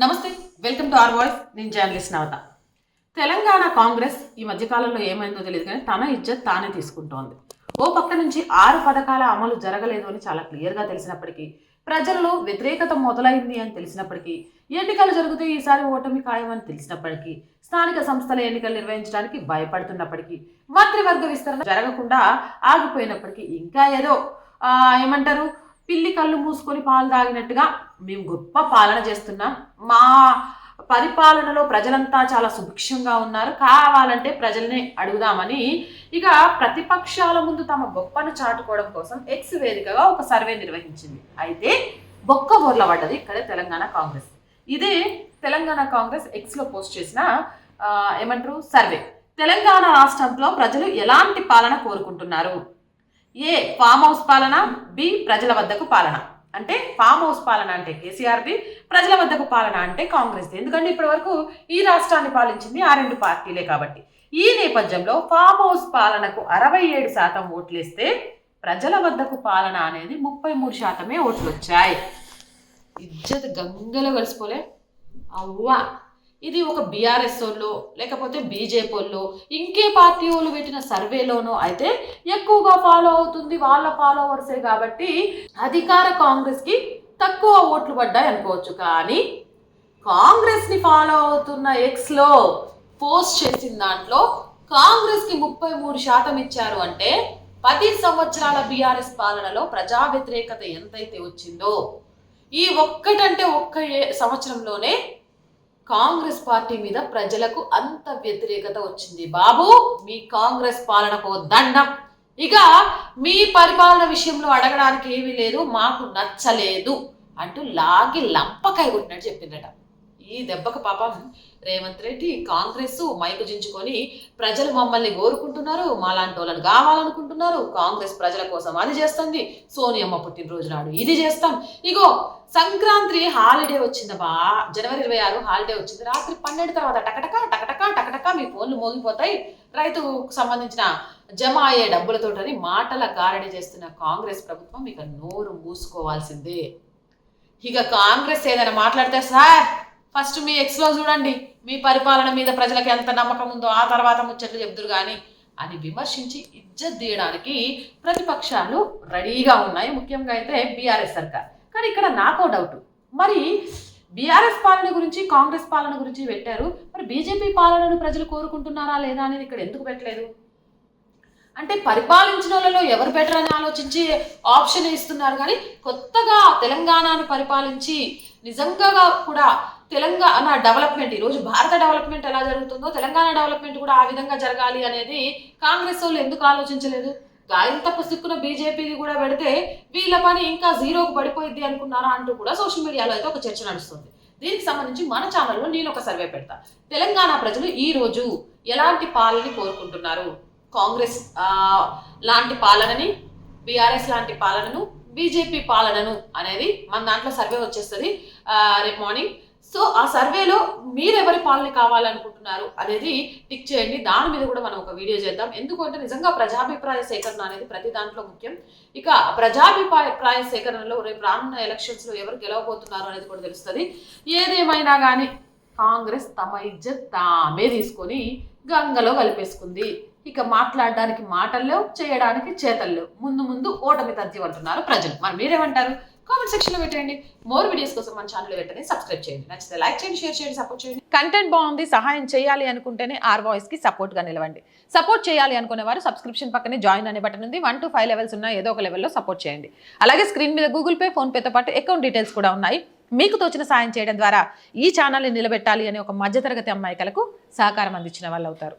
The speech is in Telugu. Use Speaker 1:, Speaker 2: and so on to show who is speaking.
Speaker 1: నమస్తే వెల్కమ్ టు ఆర్ వాయిస్. నేను జర్నలిస్ట్ నవత. తెలంగాణ కాంగ్రెస్ ఈ మధ్యకాలంలో ఏమైందో తెలియదు కానీ తన ఇజ్జత్ తానే తీసుకుంటోంది. ఓ పక్క నుంచి ఆరు పథకాల అమలు జరగలేదు అని చాలా క్లియర్గా తెలిసినప్పటికీ ప్రజలలో వ్యతిరేకత మొదలైంది అని తెలిసినప్పటికీ ఎన్నికలు జరిగితే ఈసారి ఓటమి ఖాయమని తెలిసినప్పటికీ స్థానిక సంస్థల ఎన్నికలు నిర్వహించడానికి భయపడుతున్నప్పటికీ మంత్రివర్గ విస్తరణ జరగకుండా ఆగిపోయినప్పటికీ ఇంకా ఏదో ఏమంటారు పిల్లి కళ్ళు మూసుకొని పాలు తాగినట్టుగా మేము గొప్ప పాలన చేస్తున్నాం. మా పరిపాలనలో ప్రజలంతా చాలా సుభిక్షంగా ఉన్నారు. కావాలంటే ప్రజల్ని అడుగుదామని ఇక ప్రతిపక్షాల ముందు తమ గొప్పను చాటుకోవడం కోసం ఎక్స్ వేదికగా ఒక సర్వే నిర్వహించింది. అయితే బొక్క బోర్ల పడ్డది ఇక్కడే తెలంగాణ కాంగ్రెస్. ఇదే తెలంగాణ కాంగ్రెస్ ఎక్స్లో పోస్ట్ చేసిన ఏమంటారు? సర్వే. తెలంగాణ రాష్ట్రంలో ప్రజలు ఎలాంటి పాలన కోరుకుంటున్నారు? ఏ ఫామ్ హౌస్ పాలన బి ప్రజల వద్దకు పాలన. అంటే ఫామ్ హౌస్ పాలన అంటే కేసీఆర్ది ప్రజల వద్దకు పాలన అంటే కాంగ్రెస్ది ఎందుకంటే ఇప్పటి వరకు ఈ రాష్ట్రాన్ని పాలించింది ఆ రెండు పార్టీలే కాబట్టి. ఈ నేపథ్యంలో ఫామ్ హౌస్ పాలనకు అరవై ఏడు శాతం ఓట్లేస్తే ప్రజల వద్దకు పాలన అనేది ముప్పై మూడు శాతమే ఓట్లు వచ్చాయి. ఇజ్జత్ గంగలో కలిసిపోలే. అవ్వా. ఇది ఒక బీఆర్ఎస్ వాళ్ళు లేకపోతే బీజేపీ వాళ్ళు ఇంకే పార్టీ వాళ్ళు పెట్టిన సర్వేలోనో అయితే ఎక్కువగా ఫాలో అవుతుంది వాళ్ళ ఫాలోవర్సే కాబట్టి అధికార కాంగ్రెస్కి తక్కువ ఓట్లు పడ్డాయి అనుకోవచ్చు. కానీ కాంగ్రెస్ని ఫాలో అవుతున్న ఎక్స్లో పోస్ట్ చేసిన దాంట్లో కాంగ్రెస్కి ముప్పై మూడు శాతం ఇచ్చారు అంటే పది సంవత్సరాల బీఆర్ఎస్ పాలనలో ప్రజా వ్యతిరేకత ఎంతైతే వచ్చిందో ఈ ఒక్కటంటే ఒక్క ఏ- సంవత్సరంలోనే కాంగ్రెస్ పార్టీ మీద ప్రజలకు అంత వ్యతిరేకత వచ్చింది. బాబు మీ కాంగ్రెస్ పాలనకు దండం. ఇక మీ పరిపాలన విషయంలో అడగడానికి ఏమీ లేదు మాకు నచ్చలేదు అంటూ లాగి లంపకాయ కొట్టినట్టు చెప్పిందట ఈ దెబ్బకు పాపం రేవంత్ రెడ్డి కాంగ్రెస్ మైకు జించుకొని ప్రజలు మమ్మల్ని కోరుకుంటున్నారు మాలాంటి వాళ్ళని కావాలనుకుంటున్నారు కాంగ్రెస్ ప్రజల కోసం అది చేస్తుంది. సోనియమ్మ పుట్టినరోజు నాడు ఇది చేస్తాం. ఇగో సంక్రాంతి హాలిడే వచ్చిందబ్బా జనవరి ఇరవై ఆరు హాలిడే వచ్చింది. రాత్రి పన్నెండు తర్వాత టకటక టకటక టకటక మీ ఫోన్లు మోగిపోతాయి. రైతుకు సంబంధించిన జమ అయ్యే డబ్బులతోటని మాటల గారడి చేస్తున్న కాంగ్రెస్ ప్రభుత్వం ఇక నోరు మూసుకోవాల్సిందే. ఇక కాంగ్రెస్ ఏదైనా మాట్లాడితే సార్ ఫస్ట్ మీ ఎక్స్లో చూడండి మీ పరిపాలన మీద ప్రజలకు ఎంత నమ్మకం ఉందో ఆ తర్వాత ముచ్చట్లు చెప్తురు కానీ అని విమర్శించి ఇజ్జత్ తీయడానికి ప్రతిపక్షాలు రెడీగా ఉన్నాయి. ముఖ్యంగా అయితే బీఆర్ఎస్ సర్కార్. కానీ ఇక్కడ నాకో డౌట్ మరి బీఆర్ఎస్ పాలన గురించి కాంగ్రెస్ పాలన గురించి పెట్టారు. మరి బీజేపీ పాలనను ప్రజలు కోరుకుంటున్నారా లేదా అనేది ఇక్కడ ఎందుకు పెట్టలేదు? అంటే పరిపాలించిన వాళ్ళలో ఎవరు బెటర్ అని ఆలోచించి ఆప్షన్ ఇస్తున్నారు. కానీ కొత్తగా తెలంగాణను పరిపాలించి నిజంగా కూడా తెలంగాణ డెవలప్మెంట్ ఈరోజు భారత డెవలప్మెంట్ ఎలా జరుగుతుందో తెలంగాణ డెవలప్మెంట్ కూడా ఆ విధంగా జరగాలి అనేది కాంగ్రెస్ వాళ్ళు ఎందుకు ఆలోచించలేదు? గాయంత పుస్తుక్కున బీజేపీకి కూడా పెడితే వీళ్ళ పని ఇంకా జీరోకు పడిపోయింది అనుకున్నారా అంటూ కూడా సోషల్ మీడియాలో అయితే ఒక చర్చ నడుస్తుంది. దీనికి సంబంధించి మన ఛానల్లో నేను ఒక సర్వే పెడతా. తెలంగాణ ప్రజలు ఈ రోజు ఎలాంటి పాలని కోరుకుంటున్నారు? కాంగ్రెస్ లాంటి పాలనని బీఆర్ఎస్ లాంటి పాలనను బీజేపీ పాలనను అనేది మన దాంట్లో సర్వే వచ్చేస్తుంది రేపు మార్నింగ్. సో ఆ సర్వేలో మీరెవరి పాలన కావాలనుకుంటున్నారు అనేది టిక్ చేయండి. దాని మీద కూడా మనం ఒక వీడియో చేద్దాం. ఎందుకంటే నిజంగా ప్రజాభిప్రాయ సేకరణ అనేది ప్రతి దాంట్లో ముఖ్యం. ఇక ప్రజాభిప్రాయ సేకరణలో రేపు రానున్న ఎలక్షన్స్లో ఎవరు గెలవబోతున్నారు అనేది కూడా తెలుస్తుంది. ఏదేమైనా కానీ కాంగ్రెస్ తమ ఇజ్జత్ తామే తీసుకొని గంగలో కలిపేసుకుంది. ఇక మాట్లాడడానికి మాటల్లో చేయడానికి చేతల్లో ముందు ముందు ఓటమి తథ్యం అంటున్నారు ప్రజలు. మరి మీరేమంటారు? కామెంట్ సెక్షన్లో పెట్టండి. మోర్ వీడియోస్ కోసం మన ఛానల్ పెట్టండి సబ్స్క్రైబ్ చేయండి. నచ్చితే లైక్ చేయండి షేర్ చేయండి సపోర్ట్ చేయండి. కంటెంట్ బాగుంది సహాయం చేయాలి అనుకుంటేనే ఆర్ వాయిస్కి సపోర్ట్గా నిలవండి. సపోర్ట్ చేయాలి అనుకునే వారు సబ్స్క్రిప్షన్ పక్కనే జాయిన్ అనే బటన్ ఉంది. వన్ టు ఫైవ్ లెవెల్స్ ఉన్న ఏదో ఒక లెవెల్లో సపోర్ట్ చేయండి. అలాగే స్క్రీన్ మీద గూగుల్ పే ఫోన్ పేతో పాటు అకౌంట్ డీటెయిల్స్ కూడా ఉన్నాయి. మీకు తోచిన సాయం చేయడం ద్వారా ఈ ఛానల్ని నిలబెట్టాలి అనే ఒక మధ్యతరగతి అమ్మాయికలకు సహకారం అందించిన వాళ్ళు అవుతారు